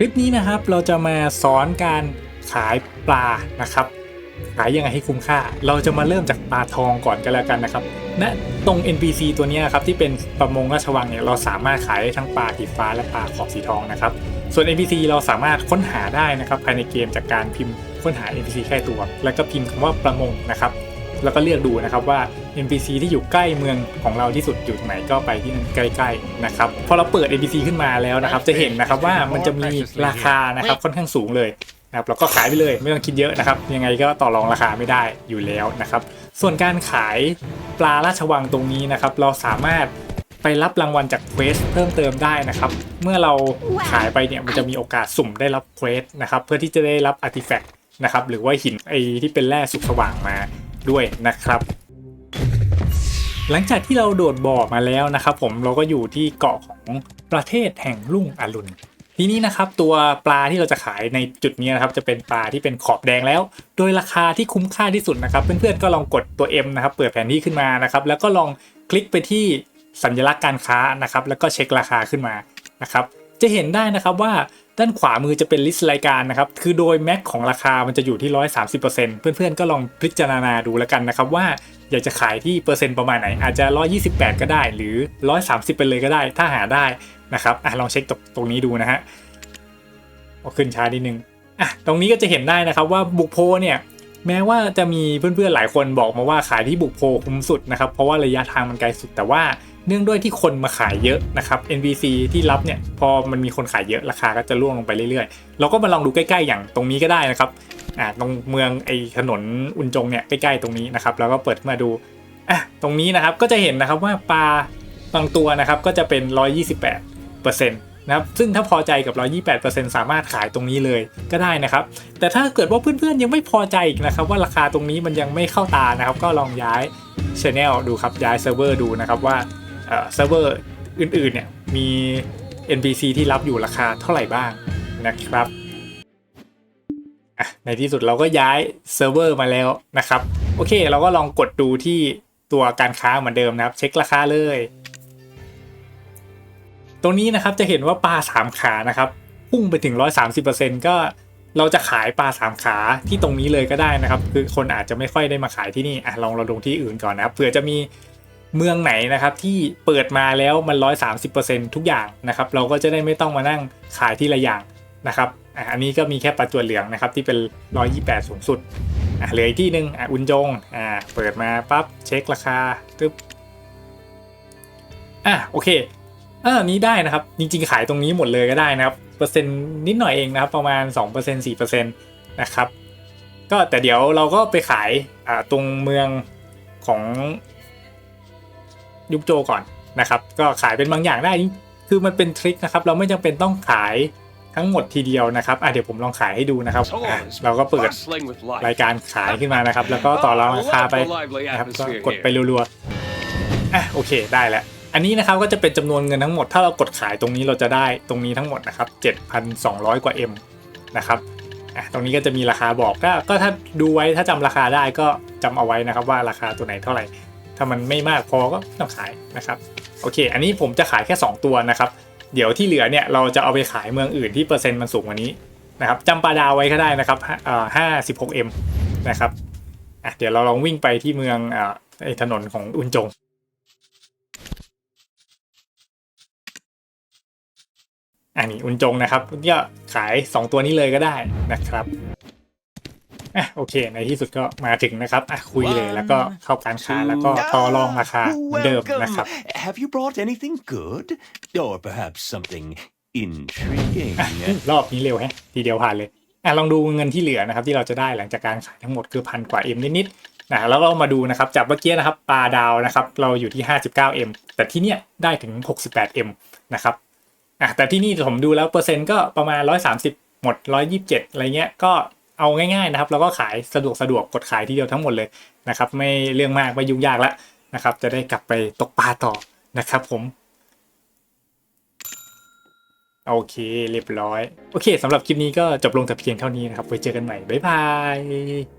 คลิปนี้นะครับเราจะมาสอนการขายปลานะครับ ขายยังไงให้คุ้มค่า เราจะมาเริ่มจากปลาทองก่อนกันแล้วกันนะครับณตรง NPC ตัวนี้ครับที่เป็นประมงราชวังเนี่ยเราสามารถขายได้ทั้งปลาสีฟ้าและปลาขอบสีทองนะครับ ส่วน NPC เราสามารถค้นหาได้นะครับภายในเกมจากการพิมพ์ค้นหา NPC แค่ตัว แล้วก็พิมพ์คำว่าประมงนะครับ แล้วก็เลือกดูนะครับว่า NPC ที่อยู่ใกล้เมืองของเราที่สุดอยู่ตรงไหนก็ไปที่นั่นใกล้ๆนะครับพอเราเปิด NPC ขึ้นมาแล้วนะครับ จะเห็นนะครับว่ามันจะมีราคานะครับค่อนข้างสูงเลยนะครับเราก็ขายไปเลยไม่ต้องคิดเยอะนะครับ ยังไงก็ต่อรองราคาไม่ได้อยู่แล้วนะครับ ส่วนการขายปลาราชวังตรงนี้นะครับ เราสามารถไปรับรางวัลจากเควสเพิ่มเติมได้นะครับ เมื่อเราขายไปเนี่ยมันจะมีโอกาสสุ่มได้รับเควสนะครับ เพื่อที่จะได้รับอาร์ติแฟกต์นะครับหรือว่าหินไอที่เป็นแร่สุกสว่างมา ด้วยนะครับหลังจากที่เราโดดบ่อมาแล้วนะครับ ผมเราก็อยู่ที่เกาะของประเทศแห่งลุ่งอรุณทีนี้นะครับตัวปลาที่เราจะขายในจุดนี้นะครับจะเป็นปลาที่เป็นขอบแดงแล้ว โดยราคาที่คุ้มค่าที่สุดนะครับ เพื่อนๆก็ลองกดตัว M นะครับเปิดแผนที่ขึ้นมานะครับ แล้วก็ลองคลิกไปที่สัญลักษณ์การค้านะครับ แล้วก็เช็คราคาขึ้นมานะครับ จะเห็นได้นะครับว่า ด้านขวามือจะเป็นลิสต์รายการนะครับ คือโดยแม็กของราคามันจะอยู่ที่ 130%เพื่อนๆ ก็ลองพิจารณาดูแล้วกันนะครับว่าอยากจะขายที่เปอร์เซ็นต์ประมาณไหน อาจจะ 128 ก็ได้ หรือ 130 ไปเลยก็ได้ ถ้าหาได้นะครับอะลองเช็คตรงตรงนี้ดูนะฮะเอาขึ้นช้านิดนึงอะตรงนี้ก็จะเห็นได้นะครับว่าบุกโพเนี่ยแม้ว่าจะมีเพื่อนๆหลายคนบอกมาว่าขายที่บุกโพคุ้มสุดนะครับ เพราะว่าระยะทางมันไกลสุดแต่ว่า เนื่องด้วยที่คนมาขายเยอะนะครับ NPC ที่รับเนี่ยพอมันมีคนขายเยอะราคาก็จะร่วงลงไปเรื่อยๆ เราก็มาลองดูใกล้ๆ อย่างตรงนี้ก็ได้นะครับอ่าตรงเมืองไอถนนอุนจงเนี่ยใกล้ๆตรงนี้นะครับแล้วก็เปิดมาดูอะตรงนี้นะครับก็จะเห็นนะครับว่าปลาบางตัวนะครับก็จะเป็น 128เปอร์เซ็นต์นะครับซึ่งถ้าพอใจกับ 128%สามารถขายตรงนี้เลยก็ได้นะครับ แต่ถ้าเกิดว่าเพื่อนๆยังไม่พอใจอีกนะครับ ว่าราคาตรงนี้มันยังไม่เข้าตานะครับ ก็ลองย้ายช anel ดูครับย้ายเซิร์ฟเวอร์ดูนะครับว่า เซิร์ฟเวอร์อื่นๆเนี่ยมี NPC ที่รับอยู่ราคาเท่าไหร่บ้างนะครับอะในที่สุดเราก็ย้ายเซิร์ฟเวอร์มาแล้วนะครับ โอเค เราก็ลองกดดูที่ตัวการค้าเหมือนเดิมนะครับ เช็คราคาเลย ตรงนี้นะครับจะเห็นว่าปลาสามขานะครับพุ่งไปถึง 130%ก็เราจะขายปลาสามขาที่ตรงนี้เลยก็ได้นะครับ คือคนอาจจะไม่ค่อยได้มาขายที่นี่อะลองเราลงที่อื่นก่อนนะครับเผื่อจะมี เมืองไหนนะครับที่เปิดมาแล้วมัน 130%ทุกอย่างนะครับ เราก็จะได้ไม่ต้องมานั่งขายที่ละอย่างนะครับอันนี้ก็มีแค่ปลาจวนเหลืองนะครับที่เป็น 128 สูงสุดอะเหลืออีกที่หนึ่งอะอุนจงอ่าเปิดมาปั๊บเช็คราคาตึ๊บอะโอเคอ่านี้ได้นะครับ จริงๆ ขายตรงนี้หมดเลยก็ได้นะครับเปอร์เซ็นต์นิดหน่อยเองนะครับ ประมาณ 2% 4%นะครับก็แต่เดี๋ยวเราก็ไปขายอ่าตรงเมืองของ ยุคโจก่อนนะครับก็ขายเป็นบางอย่างได้คือมันเป็นทริคนะครับเราไม่จำเป็นต้องขายทั้งหมดทีเดียวนะครับอะเดี๋ยวผมลองขายให้ดูนะครับอะเราก็เปิดรายการขายขึ้นมานะครับ แล้วก็ต่อรองราคาไปนะครับก็กดไปรัวๆอะโอเคได้แล้วอันนี้นะครับก็จะเป็นจำนวนเงินทั้งหมด ถ้าเรากดขายตรงนี้เราจะได้ตรงนี้ทั้งหมดนะครับ7,200 กว่า M นะครับอะตรงนี้ก็จะมีราคาบอกก็ก็ถ้าดูไว้ถ้าจำราคาได้ก็จำเอาไว้นะครับว่าราคาตัวไหนเท่าไหร่ ถ้ามันไม่มากพอก็ต้องขายนะครับโอเค อันนี้ผมจะขายแค่ 2 ตัวนะครับเดี๋ยวที่เหลือเนี่ยเราจะเอาไปขายเมืองอื่นที่เปอร์เซ็นต์มันสูงกว่านี้นะครับจำปาดาวไว้ก็ได้นะครับอ่าห้าสิบหกเอ็มนะครับอะเดี๋ยวเราลองวิ่งไปที่เมืองอ่าไอถนนของอุนจง อันนี้อุนจงนะครับก็ขาย 2 ตัวนี้เลยก็ได้นะครับ อะโอเค ในที่สุดก็มาถึงนะครับอะคุยเลยแล้วก็เข้าการค้าแล้วก็ต่อรองราคาเหมือนเดิมนะครับ Have you brought anything good? Or perhaps something intriguing? อะรอบนี้เร็วแฮะทีเดียวผ่านเลยอะลองดูเงินที่เหลือนะครับที่เราจะได้หลังจากการขายทั้งหมดคือพันกว่า M นิดๆนะแล้วเรามาดูนะครับจากเมื่อกี้นะครับปลาดาวนะครับเราอยู่ที่ 59M แต่ที่เนี้ยได้ถึง 68M นะครับอะแต่ที่นี่ผมดูแล้วเปอร์เซ็นต์ก็ประมาณ 130 หมด 127 อะไรเงี้ยก็ เอาง่ายๆนะครับแล้วก็ขายสะดวกสะดวกกดขายทีเดียวทั้งหมดเลยนะครับไม่เรื่องมากไม่ยุ่งยากละนะครับ จะได้กลับไปตกปลาต่อนะครับผมโอเค เรียบร้อย โอเคสำหรับคลิปนี้ก็จบลงแต่เพียงเท่านี้นะครับไว้เจอกันใหม่ บ๊ายบาย